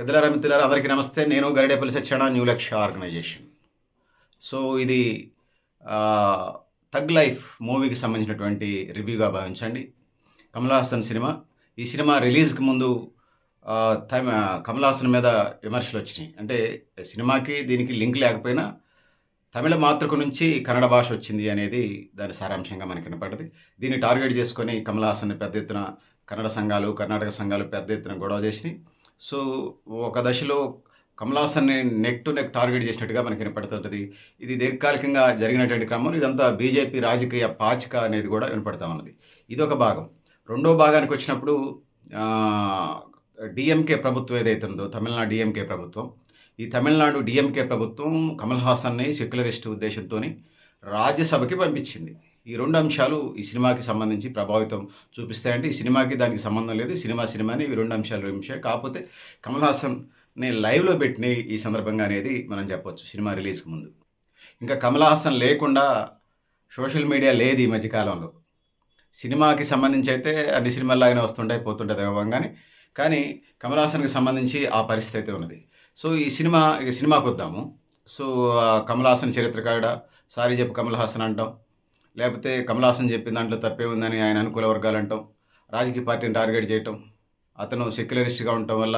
పెద్దలారా మిత్రులారా అందరికీ నమస్తే. నేను Garidepalli Satyana new Lakshya organization so ఇది తగ్ లైఫ్ మూవీకి సంబంధించినటువంటి రివ్యూగా భావించండి. కమల్ హాసన్ సినిమా. ఈ సినిమా రిలీజ్కి ముందు తమ కమల్ హాసన్ మీద విమర్శలు వచ్చినాయి. అంటే సినిమాకి దీనికి లింక్ లేకపోయినా తమిళ మాతృక నుంచి కన్నడ భాష వచ్చింది అనేది దాని సారాంశంగా మనకి వినపడ్డది దీన్ని టార్గెట్ చేసుకొని కమల్ హాసన్ పెద్ద ఎత్తున కన్నడ సంఘాలు కర్ణాటక సంఘాలు పెద్ద ఎత్తున గొడవ చేసినాయి. సో ఒక దశలో కమలాసన్ని నెక్ టు నెక్ టార్గెట్ చేసినట్టుగా మనకి వినపడుతుంటుంది. ఇది దీర్ఘకాలికంగా జరిగినటువంటి క్రమం. ఇదంతా బీజేపీ రాజకీయ పాచిక అనేది కూడా వినపడతా ఉన్నది. ఇది ఒక భాగం. రెండో భాగానికి వచ్చినప్పుడు డిఎంకే ప్రభుత్వం ఏదైతే ఉందో తమిళనాడు డిఎంకే ప్రభుత్వం ఈ తమిళనాడు డిఎంకే ప్రభుత్వం కమల్ హాసన్ని సెక్యులరిస్ట్ ఉద్దేశంతో రాజ్యసభకి పంపించింది. ఈ రెండు అంశాలు ఈ సినిమాకి సంబంధించి ప్రభావితం చూపిస్తాయంటే ఈ సినిమాకి దానికి సంబంధం లేదు. సినిమా సినిమాని ఇవి రెండు అంశాలు అంశాలు. కాకపోతే కమల్ హాసన్ని లైవ్లో పెట్టిన ఈ సందర్భంగా అనేది మనం చెప్పొచ్చు సినిమా రిలీజ్కి ముందు. ఇంకా కమల్ హాసన్ లేకుండా సోషల్ మీడియా లేదు ఈ మధ్యకాలంలో సినిమాకి సంబంధించి అయితే అన్ని సినిమాల్లాగానే వస్తుంటాయి పోతుంటాయి దైవంగానే కానీ కమల్ హాసన్కి సంబంధించి ఆ పరిస్థితి అయితే ఉన్నది. సో ఈ సినిమా ఇక సినిమాకి వద్దాము. సో కమల్ హాసన్ చరిత్రకాడ సారీ చెప్పు కమల్ హాసన్ అంటాం. లేకపోతే కమలాసన్ చెప్పిన దాంట్లో తప్పే ఉందని ఆయన అనుకూల వర్గాలు అంటాం. రాజకీయ పార్టీని టార్గెట్ చేయటం అతను సెక్యులరిస్ట్గా ఉండటం వల్ల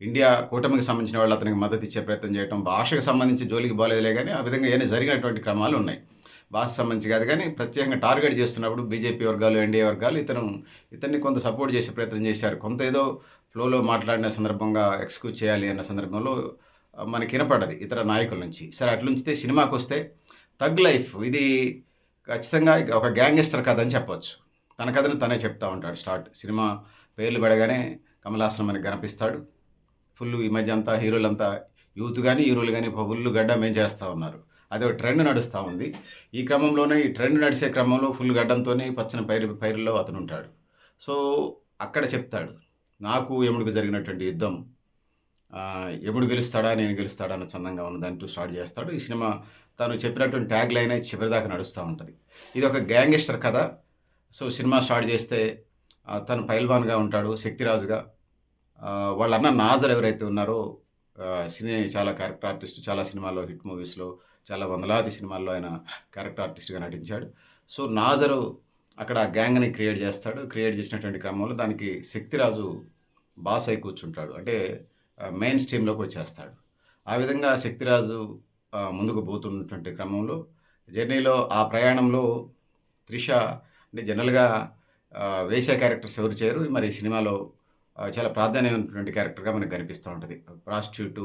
ఇండియా కూటమికి సంబంధించిన వాళ్ళు అతనికి మద్దతు ఇచ్చే ప్రయత్నం చేయటం భాషకు సంబంధించి జోలికి బాలేదులే కానీ ఆ విధంగా ఏమైనా జరిగినటువంటి క్రమాలు ఉన్నాయి. భాష సంబంధించి కాదు కానీ ప్రత్యేకంగా టార్గెట్ చేస్తున్నప్పుడు బీజేపీ వర్గాలు ఎన్డీఏ వర్గాలు ఇతను ఇతన్ని కొంత సపోర్ట్ చేసే ప్రయత్నం చేశారు. కొంత ఏదో ఫ్లోలో మాట్లాడిన సందర్భంగా ఎక్స్క్యూజ్ చేయాలి అన్న సందర్భంలో మనకి వినపడ్డది ఇతర నాయకుల నుంచి. సరే అట్లుంచితే సినిమాకి వస్తే తగ్ లైఫ్ ఇది ఖచ్చితంగా ఒక గ్యాంగ్స్టర్ కథ అని చెప్పొచ్చు. తన కథను తనే చెప్తా ఉంటాడు స్టార్ట్. సినిమా పేర్లు పడగానే కమలాసనం కనిపిస్తాడు. ఫుల్ ఈ మధ్య అంతా హీరోలంతా యూత్ కానీ హీరోలు కానీ ఫుల్ గడ్డ మేం చేస్తూ ఉన్నారు. అదే ఒక ట్రెండ్ నడుస్తూ ఉంది. ఈ క్రమంలోనే ఈ ట్రెండ్ నడిచే క్రమంలో ఫుల్ గడ్డంతోనే పచ్చని పైరు పైరులో అతను ఉంటాడు సో అక్కడ చెప్తాడు నాకు ఎముడికి జరిగినటువంటి యుద్ధం ఎప్పుడు యముడు గెలుస్తాడా నేను గెలుస్తాడా అన్న చందంగా ఉన్న ఉన్నదంటూ స్టార్ట్ చేస్తాడు. ఈ సినిమా తను చెప్పినటువంటి ట్యాగ్ లైన్ చివరిదాకా నడుస్తూ ఉంటుంది. ఇది ఒక గ్యాంగ్స్టర్ కథ. సో సినిమా స్టార్ట్ చేస్తే తను పైల్వాన్గా ఉంటాడు శక్తిరాజుగా. వాళ్ళ అన్న నాజర్ ఎవరైతే ఉన్నారో సినీ చాలా క్యారెక్టర్ ఆర్టిస్ట్ చాలా సినిమాల్లో హిట్ మూవీస్లో చాలా వందలాది సినిమాల్లో ఆయన క్యారెక్టర్ ఆర్టిస్ట్గా నటించాడు. సో నాజరు అక్కడ ఆ గ్యాంగ్ని క్రియేట్ చేస్తాడు. క్రియేట్ చేసినటువంటి క్రమంలో దానికి శక్తిరాజు బాస్ అయి కూర్చుంటాడు. అంటే మెయిన్ స్ట్రీమ్లోకి వచ్చేస్తాడు. ఆ విధంగా శక్తిరాజు ముందుకు పోతున్నటువంటి క్రమంలో జర్నీలో ఆ ప్రయాణంలో త్రిష అంటే జనరల్గా వేష క్యారెక్టర్స్ ఎవరు చేయరు. మరి ఈ సినిమాలో చాలా ప్రాధాన్యమైనటువంటి క్యారెక్టర్గా మనకు కనిపిస్తూ ఉంటుంది. ప్రాస్టిట్యూటు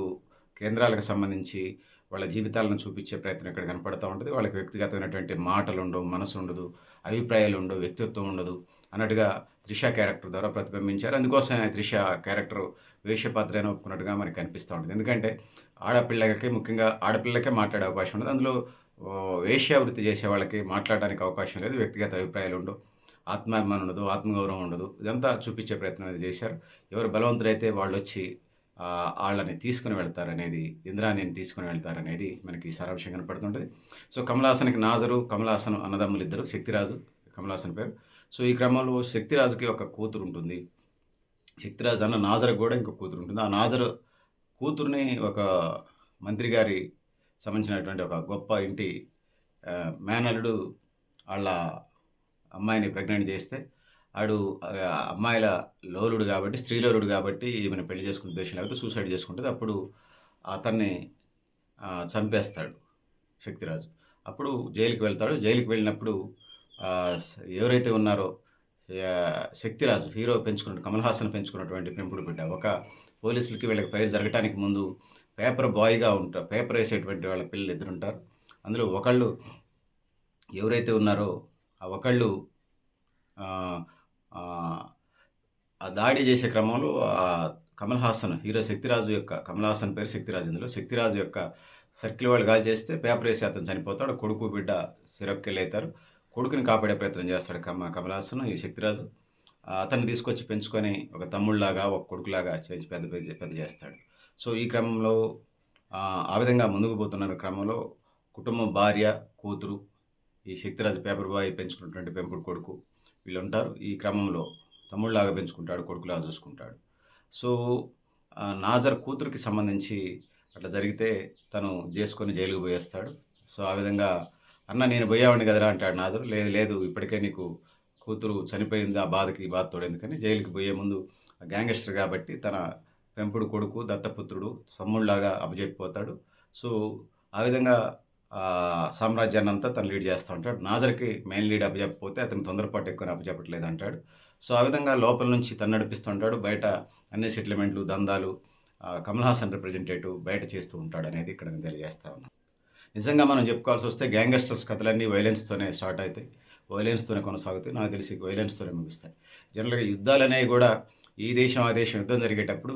కేంద్రాలకు సంబంధించి వాళ్ళ జీవితాలను చూపించే ప్రయత్నం ఇక్కడ కనపడుతూ ఉంటుంది. వాళ్ళకి వ్యక్తిగతమైనటువంటి మాటలు ఉండవు మనసు ఉండదు అభిప్రాయాలు ఉండవు వ్యక్తిత్వం ఉండదు అన్నట్టుగా త్రిష క్యారెక్టర్ ద్వారా ప్రతిబింబించారు. అందుకోసం త్రిష క్యారెక్టర్ వేషపాత్ర ఒప్పుకున్నట్టుగా మనకి కనిపిస్తూ ఉంటుంది. ఎందుకంటే ఆడపిల్లలకి ముఖ్యంగా ఆడపిల్లకే మాట్లాడే అవకాశం ఉండదు. అందులో వేష్యావృత్తి వేశ్యావృత్తి చేసే వాళ్ళకి మాట్లాడడానికి అవకాశం లేదు. వ్యక్తిగత అభిప్రాయాలు ఉండవు. ఆత్మాభిమానం ఉండదు. ఆత్మగౌరవం ఉండదు. ఇదంతా చూపించే ప్రయత్నం అనేది చేశారు. ఎవరు బలవంతులైతే వాళ్ళు వచ్చి వాళ్ళని తీసుకుని వెళ్తారనేది ఇంద్రాణిని తీసుకుని వెళ్తారనేది మనకి సారాంశం కనపడుతుంటుంది. సో కమలాసన్కి నాజరు కమలాసన్ అన్నదమ్ములు ఇద్దరు శక్తిరాజు కమలాసన్ పేరు. సో ఈ క్రమంలో శక్తిరాజుకి ఒక కూతురు ఉంటుంది. శక్తిరాజు అన్న నాజర్ కూడా ఇంకో కూతురు ఉంటుంది. ఆ నాజర్ కూతుర్ని ఒక మంత్రి గారి సంబంధించినటువంటి ఒక గొప్ప ఇంటి మేనల్లుడు వాళ్ళ అమ్మాయిని ప్రెగ్నెంట్ చేస్తే ఆడు ఆ, అమ్మాయిల లోలుడు కాబట్టి స్త్రీలోలుడు కాబట్టి ఈమెను పెళ్ళి చేసుకునే ఉద్దేశం లేకపోతే సూసైడ్ చేసుకుంటుంది. అప్పుడు అతన్ని చంపేస్తాడు శక్తిరాజు. అప్పుడు జైలుకి వెళ్తాడు. జైలుకి వెళ్ళినప్పుడు ఎవరైతే ఉన్నారో శక్తిరాజు హీరో పెంచుకున్న కమల్ హాసన్ పెంచుకున్నటువంటి పెంపుడు బిడ్డ ఒక పోలీసులకి వీళ్ళకి ఫైర్ జరగటానికి ముందు పేపర్ బాయ్గా ఉంటారు పేపర్ వేసేటువంటి వాళ్ళ పిల్లలు ఇద్దరు ఉంటారు అందులో ఒకళ్ళు ఎవరైతే ఉన్నారో ఆ ఒకళ్ళు ఆ, ఆ దాడి చేసే క్రమంలో ఆ కమల్ హాసన్ హీరో శక్తిరాజు యొక్క కమల్ హాసన్ పేరు శక్తిరాజు ఇందులో శక్తిరాజు యొక్క సర్కిల్ వాళ్ళు గాలి చేస్తే పేపర్ వేసి అతను చనిపోతాడు కొడుకు బిడ్డ సిరక్కెళ్ళి అవుతారు. కొడుకుని కాపాడే ప్రయత్నం చేస్తాడు కమ కమల్ ఈ శక్తిరాజు. అతన్ని తీసుకొచ్చి పెంచుకొని ఒక తమ్ముళ్ళలాగా ఒక కొడుకులాగా చేసి పెద్ద పెద్ద పెద్ద చేస్తాడు. సో ఈ క్రమంలో ఆ, విధంగా ముందుకు పోతున్న క్రమంలో కుటుంబం భార్య కూతురు ఈ శక్తిరాజు పేపర్ బాయ్ పెంచుకున్నటువంటి పెంపుడు కొడుకు వీళ్ళు ఉంటారు ఈ క్రమంలో తమ్ముళ్ళలాగా పెంచుకుంటాడు కొడుకులాగా చూసుకుంటాడు. సో నాజర్ కూతురికి సంబంధించి అట్లా జరిగితే తను చేసుకొని జైలుకు పోయేస్తాడు. సో, ఆ విధంగా "అన్న నేను పోయేవాడిని కదరా" అంటాడు నాజరు "లేదు లేదు ఇప్పటికే నీకు కూతురు చనిపోయింది. ఆ బాధకి బాధ తోడేందుకని జైలుకి పోయే ముందు గ్యాంగ్‌స్టర్ కాబట్టి తన పెంపుడు కొడుకు, దత్తపుత్రుడు, సమ్ముళ్ళాగా అప్పజెప్పిపోతాడు. సో, ఆ విధంగా సామ్రాజ్యాన్ని అంతా తను లీడ్ చేస్తా ఉంటాడు. నాజర్‌కి మెయిన్ లీడ్ అప్పజెప్పకపోతే అతను తొందరపాటు ఎక్కువని అప్పజెప్పట్లేదు అంటాడు. సో, ఆ విధంగా లోపల నుంచి తను నడిపిస్తూ ఉంటాడు. బయట అన్ని సెటిల్మెంట్లు, దందాలు కమల్ హాసన్ రిప్రజెంటేటివ్ బయట చేస్తూ ఉంటాడు అనేది ఇక్కడ నేను తెలియజేస్తా ఉన్నాను. నిజంగా మనం చెప్పుకోవాల్సి వస్తే గ్యాంగ్‌స్టర్స్ కథలన్నీ వైలెన్స్‌తోనే స్టార్ట్ అవుతాయి వైలెన్స్‌తోనే కొనసాగుతాయి. నాకు తెలిసి వైలెన్స్‌తోనే ముగుస్తాయి. జనరల్‌గా యుద్ధాలు అనేవి కూడా ఈ దేశం, ఆ దేశం యుద్ధం జరిగేటప్పుడు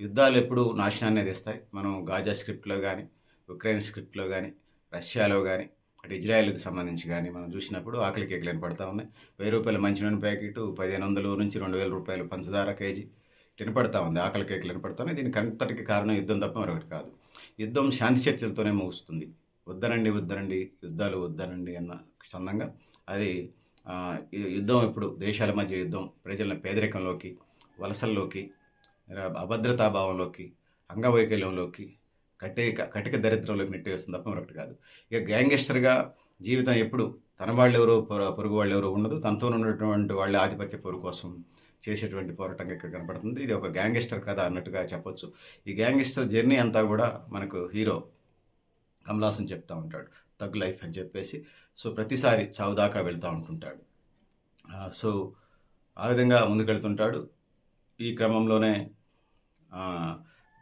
యుద్ధాలు ఎప్పుడూ నాశనాన్ని తెస్తాయి. మనం గాజా స్క్రిప్ట్‌లో కానీ ఉక్రెయిన్ స్క్రిప్ట్‌లో కానీ రష్యాలో కానీ అటు ఇజ్రాయెల్‌కి సంబంధించి కానీ మనం చూసినప్పుడు ఆకలి కేకలు పడుతూ ఉన్నాయి. రూ. 1000 మంచినూనె ప్యాకెటు, 1500 నుంచి రెండు వేల రూపాయలు పంచదార కేజీ తినపడతా ఉంది. ఆకలి కేకలు ఉన్నాయి దీనికి అంతటికి కారణం యుద్ధం తప్ప మరొకటి కాదు. యుద్ధం శాంతి చర్చలతోనే ముగుస్తుంది. వద్దనండి, వద్దనండి యుద్ధాలు వద్దనండి అన్న చందంగా అది యుద్ధం ఇప్పుడు దేశాల మధ్య యుద్ధం ప్రజలను పేదరికంలోకి, వలసల్లోకి, అభద్రతా భావంలోకి, అంగవైకల్యంలోకి, కటిక కటిక దరిద్రంలోకి నెట్టేస్తుంది తప్ప మరొకటి కాదు. ఇక గ్యాంగ్‌స్టర్‌గా జీవితం ఎప్పుడు తన వాళ్ళు ఎవరో పొరుగు వాళ్ళు ఎవరో ఉండదు. తనతో ఉన్నటువంటి వాళ్ళ ఆధిపత్య పొరుగు కోసం చేసేటువంటి పోరాటంగా ఇక్కడ కనపడుతుంది. ఇది ఒక గ్యాంగ్‌స్టర్ కథ అన్నట్టుగా చెప్పొచ్చు. ఈ గ్యాంగ్‌స్టర్ జర్నీ అంతా కూడా మనకు హీరో కమలాసన్ చెప్తూ ఉంటాడు. తగ్గు లైఫ్ అని చెప్పేసి. సో, ప్రతిసారి చావు దాకా ఉంటుంటాడు. సో, ఆ విధంగా ముందుకెళ్తుంటాడు. ఈ క్రమంలోనే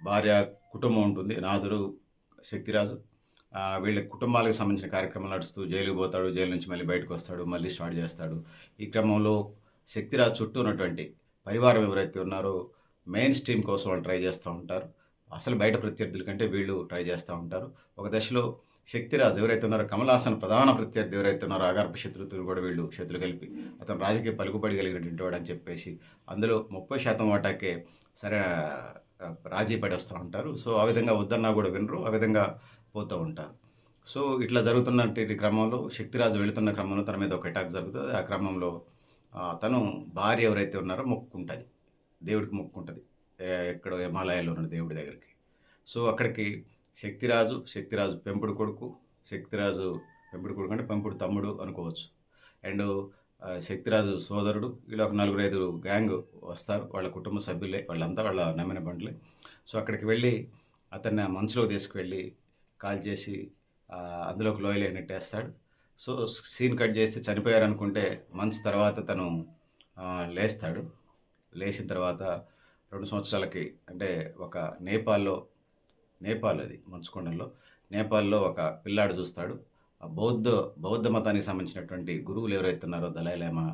భార్య, కుటుంబం ఉంటుంది. నాజరు, శక్తిరాజు. వీళ్ళ కుటుంబాలకు సంబంధించిన కార్యక్రమాలు నడుస్తూ జైలుకి పోతాడు. జైలు నుంచి మళ్ళీ బయటకు వస్తాడు మళ్ళీ స్టార్ట్ చేస్తాడు. ఈ క్రమంలో శక్తిరాజు చుట్టూ ఉన్నటువంటి పరివారం ఎవరైతే ఉన్నారో మెయిన్ స్ట్రీమ్ కోసం వాళ్ళు ట్రై చేస్తూ ఉంటారు. అసలు బయట ప్రత్యర్థుల కంటే వీళ్ళు ట్రై చేస్తూ ఉంటారు. ఒక దశలో శక్తిరాజు ఎవరైతే ఉన్నారో కమలాసన్ ప్రధాన ప్రత్యర్థి ఎవరైతే ఉన్నారో అగర్భ శత్రుతులు కూడా వీళ్ళు శత్రులు కలిపి అతను రాజకీయ పలుకుబడి కలిగినటువంటి అని చెప్పేసి అందులో 30% వాటాకే సరే రాజీ పడి వస్తూ ఉంటారు. సో, ఆ విధంగా వద్దన్నా కూడా వినరు. ఆ విధంగా పోతూ ఉంటారు. సో, ఇట్లా జరుగుతున్నటువంటి క్రమంలో శక్తిరాజు వెళుతున్న క్రమంలో తన మీద ఒక అటాక్ జరుగుతుంది ఆ క్రమంలో తను భార్య ఎవరైతే ఉన్నారో మొక్కుకుంటది. దేవుడికి మొక్కుకుంటది. ఎక్కడో హిమాలయాల్లో ఉన్న దేవుడి దగ్గరికి. సో, అక్కడికి శక్తిరాజు, శక్తిరాజు పెంపుడు కొడుకు, శక్తిరాజు పెంపుడు కొడుకు అంటే పెంపుడు తమ్ముడు అనుకోవచ్చు. అండ్ శక్తిరాజు సోదరుడు ఇలా ఒక నలుగురు, ఐదు గ్యాంగ్ వస్తారు. వాళ్ళ కుటుంబ సభ్యులే. వాళ్ళంతా వాళ్ళ నమ్మిన బండ్లే సో, అక్కడికి వెళ్ళి అతన్ని మంచులో మంచులోకి తీసుకువెళ్ళి కాల్ చేసి అందులోకి లోయలోకి నెట్టేస్తాడు. సో, సీన్ కట్ చేస్తే చనిపోయారనుకుంటే మంచు తర్వాత తను లేస్తాడు. లేచిన తర్వాత రెండు సంవత్సరాలకి అంటే ఒక నేపాల్‌లో నేపాల్ అది మంచుకొండల్లో. నేపాల్‌లో ఒక పిల్లాడు చూస్తాడు. ఆ బౌద్ధ బౌద్ధ మతానికి సంబంధించినటువంటి గురువులు ఎవరైతే ఉన్నారో దలైలామా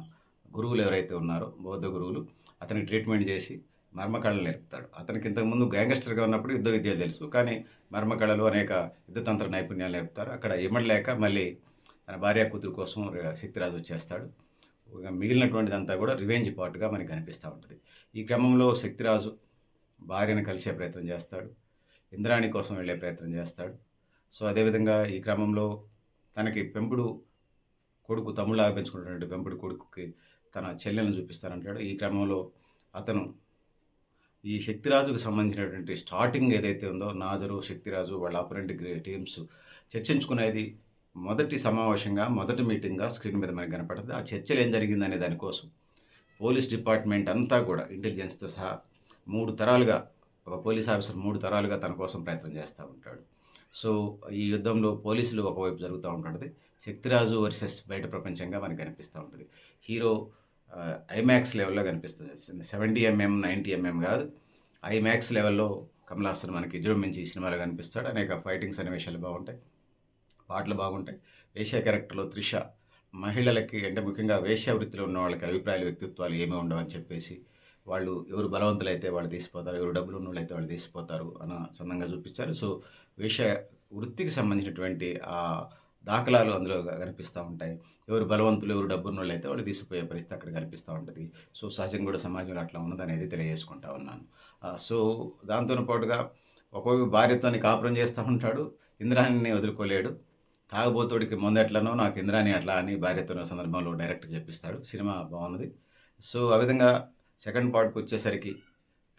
గురువులు ఎవరైతే ఉన్నారో బౌద్ధ గురువులు అతనికి ట్రీట్మెంట్ చేసి మర్మకళలు నేర్పుతాడు. అతనికి ఇంతకుముందు గ్యాంగ్‌స్టర్‌గా ఉన్నప్పుడు యుద్ధ విద్యలు తెలుసు. కానీ మర్మకళలు అనేక యుద్ధతంత్ర నైపుణ్యాలు నేర్పుతారు. అక్కడ ఇమ్మడలేక మళ్ళీ తన భార్య, కూతురు కోసం శక్తిరాజు వచ్చేస్తాడు. మిగిలినటువంటిదంతా కూడా రివెంజ్ పార్ట్‌గా మనకి కనిపిస్తా ఉంటుంది ఈ క్రమంలో శక్తిరాజు భార్యను కలిసే ప్రయత్నం చేస్తాడు. ఇంద్రాణి కోసం వెళ్ళే ప్రయత్నం చేస్తాడు. సో, అదేవిధంగా ఈ క్రమంలో తనకి పెంపుడు కొడుకు తమ్ముడులాగా పెంచుకున్నటువంటి పెంపుడు కొడుకుకి తన చెల్లెలను చూపిస్తానంటాడు. ఈ క్రమంలో అతను ఈ శక్తిరాజుకు సంబంధించినటువంటి స్టార్టింగ్ ఏదైతే ఉందో నాజరు, శక్తిరాజు వాళ్ళ అపరెంట్ గ్రే టీమ్స్ చర్చించుకునేది మొదటి సమావేశంగా, మొదటి మీటింగ్‌గా స్క్రీన్ మీద మనకు కనపడుతుంది ఆ చర్చలు ఏం జరిగిందనే దానికోసం పోలీస్ డిపార్ట్‌మెంట్ అంతా కూడా ఇంటెలిజెన్స్‌తో సహా మూడు తరాలుగా ఒక పోలీస్ ఆఫీసర్ మూడు తరాలుగా తన కోసం ప్రయత్నం చేస్తూ ఉంటాడు. సో, ఈ యుద్ధంలో పోలీసులు ఒకవైపు జరుగుతూ ఉంటది. శక్తిరాజు వర్సెస్ బయట ప్రపంచంగా మనకు కనిపిస్తూ ఉంటుంది హీరో ఐమాక్స్ లెవెల్‌లో కనిపిస్తుంది సెవెంటీ ఎంఎం, 90 ఎంఎం కాదు. ఐమాక్స్ లెవెల్‌లో కమలాసన్ మనకి విజృంభించి ఈ సినిమాలో కనిపిస్తాడు. అనేక ఫైటింగ్ సన్నివేశాలు బాగుంటాయి. పాటలు బాగుంటాయి. వేశ్య క్యారెక్టర్‌లో త్రిష మహిళలకి అంటే ముఖ్యంగా వేశ్య వృత్తిలో ఉన్న వాళ్ళకి అభిప్రాయాలు, వ్యక్తిత్వాలు ఏమీ ఉండవని చెప్పేసి వాళ్ళు ఎవరు బలవంతులైతే వాళ్ళు తీసిపోతారు. ఎవరు డబ్బులు ఉన్నోళ్ళైతే వాళ్ళు తీసిపోతారు అన్న సొంతంగా చూపించారు. సో, వేష వృత్తికి సంబంధించినటువంటి ఆ దాఖలాలు అందులో కనిపిస్తా ఉంటాయి. ఎవరు బలవంతులు, ఎవరు డబ్బున్నోళ్ళైతే వాళ్ళు తీసిపోయే పరిస్థితి అక్కడ కనిపిస్తా ఉంటుంది సో, సహజంగా కూడా సమాజంలో అట్లా ఉన్నదనేది తెలియజేసుకుంటా ఉన్నాను. సో, దాంతో పాటుగా ఒకవైపు భార్యతోని కాపురం చేస్తూ ఉంటాడు. ఇంద్రాన్ని వదులుకోలేడు. తాగుబోతోడికి ముందెట్లనో నాకు ఇంద్రాని అట్లా అని భార్యతో సందర్భంలో డైరెక్టర్ చెప్పిస్తాడు. సినిమా బాగున్నది. సో, ఆ విధంగా సెకండ్ పార్ట్కి వచ్చేసరికి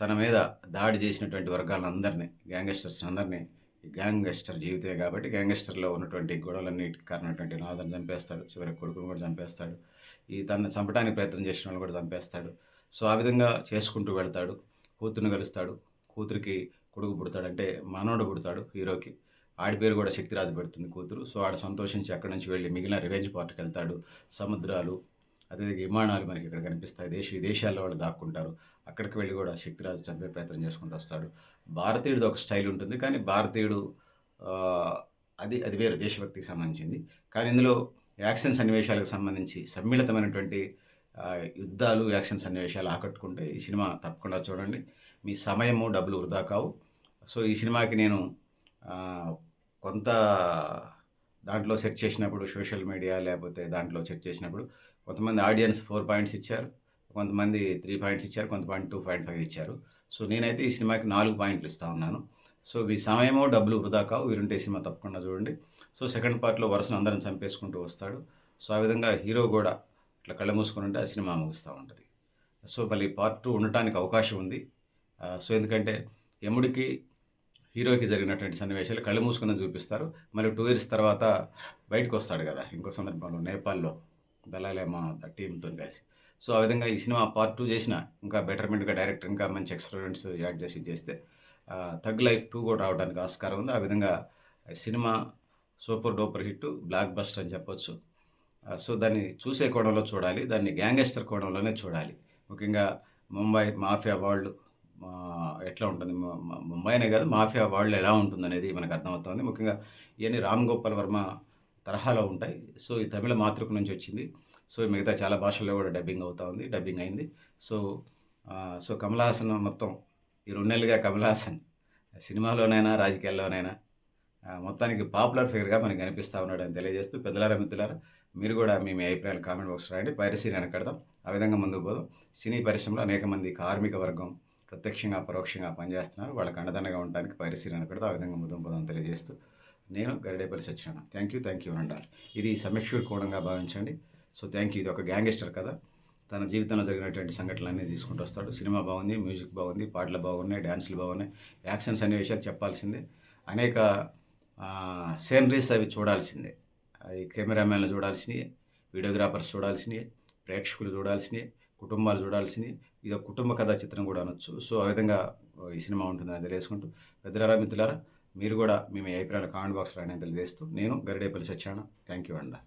తన మీద దాడి చేసినటువంటి వర్గాలందరినీ గ్యాంగస్టర్స్ అందరినీ ఈ గ్యాంగస్టర్ జీవితమే కాబట్టి గ్యాంగస్టర్లో ఉన్నటువంటి గొడవలన్నిటికి కారణటువంటి నాదని చంపేస్తాడు. చివరికి కొడుకును కూడా చంపేస్తాడు. ఈ తనను చంపడానికి ప్రయత్నం చేసిన వాళ్ళు కూడా చంపేస్తాడు. సో ఆ విధంగా చేసుకుంటూ వెళ్తాడు. కూతురుని కలుస్తాడు. కూతురికి కొడుకు పుడతాడంటే మనోడు పుడతాడు హీరోకి. ఆడి పేరు కూడా శక్తిరాజు పెడుతుంది కూతురు. సో ఆడ సంతోషించి అక్కడి నుంచి వెళ్ళి మిగిలిన రివెంజ్ పార్ట్కి వెళ్తాడు. సముద్రాలు అదే విమానాలు మనకి ఇక్కడ కనిపిస్తాయి. దేశ విదేశాల్లో వాళ్ళు దాక్కుంటారు. అక్కడికి వెళ్ళి కూడా శక్తిరాజు చంపే ప్రయత్నం చేసుకుంటూ వస్తాడు. భారతీయుడిది ఒక స్టైల్ ఉంటుంది. కానీ భారతీయుడు అది అది వేరు దేశభక్తికి సంబంధించింది. కానీ ఇందులో యాక్షన్ సన్నివేశాలకు సంబంధించి సమ్మిళితమైనటువంటి యుద్ధాలు యాక్షన్ సన్నివేశాలు ఆకట్టుకుంటే ఈ సినిమా తప్పకుండా చూడండి. మీ సమయము డబ్బులు వృధా కావు. సో ఈ సినిమాకి నేను కొంత దాంట్లో సెర్చ్ చేసినప్పుడు సోషల్ మీడియా లేకపోతే దాంట్లో సెర్చ్ చేసినప్పుడు కొంతమంది ఆడియన్స్ ఫోర్ పాయింట్స్ ఇచ్చారు కొంతమంది త్రీ పాయింట్స్ ఇచ్చారు కొంతమంది టూ పాయింట్ ఫైవ్ ఇచ్చారు. సో నేనైతే ఈ సినిమాకి నాలుగు పాయింట్లు ఇస్తా ఉన్నాను. సో ఈ సమయమో డబ్బులు వృధా కావు. వీరుంటే సినిమా తప్పకుండా చూడండి. సో సెకండ్ పార్ట్లో వరుసను అందరం చంపేసుకుంటూ వస్తాడు. సో ఆ విధంగా హీరో కూడా ఇట్లా కళ్ళ మూసుకుని ఉంటే ఆ సినిమా ముగుస్తూ ఉంటుంది. సో మళ్ళీ పార్ట్ టూ ఉండటానికి అవకాశం ఉంది. సో ఎందుకంటే యముడికి హీరోకి జరిగినటువంటి సన్నివేశాలు కళ్ళు మూసుకుని చూపిస్తారు. మళ్ళీ టూ ఇయర్స్ తర్వాత బయటకు వస్తాడు కదా ఇంకో సందర్భంలో నేపాల్లో దళాలేమా టీంతో కలిసి. సో ఆ విధంగా ఈ సినిమా పార్ట్ టూ చేసిన ఇంకా బెటర్మెంట్గా డైరెక్టర్ ఇంకా మంచి ఎక్స్పెరిమెంట్స్ యాడ్ చేసి చేస్తే థగ్ లైఫ్ టూ కూడా రావడానికి ఆస్కారం ఉంది. ఆ విధంగా cinema super duper hit blockbuster అని చెప్పొచ్చు. సో దాన్ని చూసే కోణంలో చూడాలి దాన్ని గ్యాంగస్టర్ కోణంలోనే చూడాలి. ముఖ్యంగా ముంబై మాఫియా వాళ్ళు ఎట్లా ఉంటుంది? ముంబైనే ముంబై అనే కాదు మాఫియా వరల్డ్ ఎలా ఉంటుంది అనేది మనకు అర్థమవుతుంది. ముఖ్యంగా ఇవన్నీ రామ్ గోపాల్ వర్మ తరహాలో ఉంటాయి. సో ఈ తమిళ మాతృక నుంచి వచ్చింది. సో మిగతా చాలా భాషల్లో కూడా డబ్బింగ్ అవుతా ఉంది డబ్బింగ్ అయింది. సో సో కమల్ హాసన్ మొత్తం ఈ రెండు నెలలుగా కమల్ హాసన్ సినిమాలోనైనా రాజకీయాల్లోనైనా మొత్తానికి పాపులర్ ఫిగర్గా మనకి కనిపిస్తూ ఉన్నాడు అని తెలియజేస్తూ పెద్దలారా మిత్రులారా మీరు కూడా మీ మీ అభిప్రాయాలు కామెంట్ బాక్స్ రాయండి. పైరసీని వెనకడదాం ఆ విధంగా ముందుకు పోదాం. సినీ పరిశ్రమలో అనేక మంది కార్మిక వర్గం ప్రత్యక్షంగా పరోక్షంగా పనిచేస్తున్నారు. వాళ్ళకి అండదండగా ఉండడానికి పరిశీలన వెనకడదాం ఆ విధంగా ముదంపదం తెలియజేస్తూ నేను Garidepalli Satyanarayana. Thank you thank you ఉండాలి ఇది సమీక్షకుడు కోణంగా భావించండి. సో థ్యాంక్ యూ ఇది ఒక గ్యాంగ్స్టర్ కదా తన జీవితంలో జరిగినటువంటి సంఘటనలన్నీ తీసుకుంటూ వస్తాడు. సినిమా బాగుంది మ్యూజిక్ బాగుంది పాటలు బాగున్నాయి డ్యాన్సులు బాగున్నాయి. యాక్షన్ సన్నివేశాలు చెప్పాల్సిందే. అనేక సీనరీస్ అవి చూడాల్సిందే. అది కెమెరామెన్లు చూడాల్సినవి వీడియోగ్రాఫర్స్ చూడాల్సినవి ప్రేక్షకులు చూడాల్సినవి కుటుంబాలు చూడాల్సినవి ఇది ఒక కుటుంబ కథా చిత్రం కూడా అనొచ్చు. సో ఆ విధంగా ఈ సినిమా ఉంటుందని తెలియసుకుంటూ పెద్దలారా మిత్రులారా మీరు కూడా మేము మీ అభిప్రాయాలు కామెంట్ బాక్స్లో అనేది తెలియజేస్తూ నేను గరిడేపల్లి సత్యాన థ్యాంక్ యూ అండి.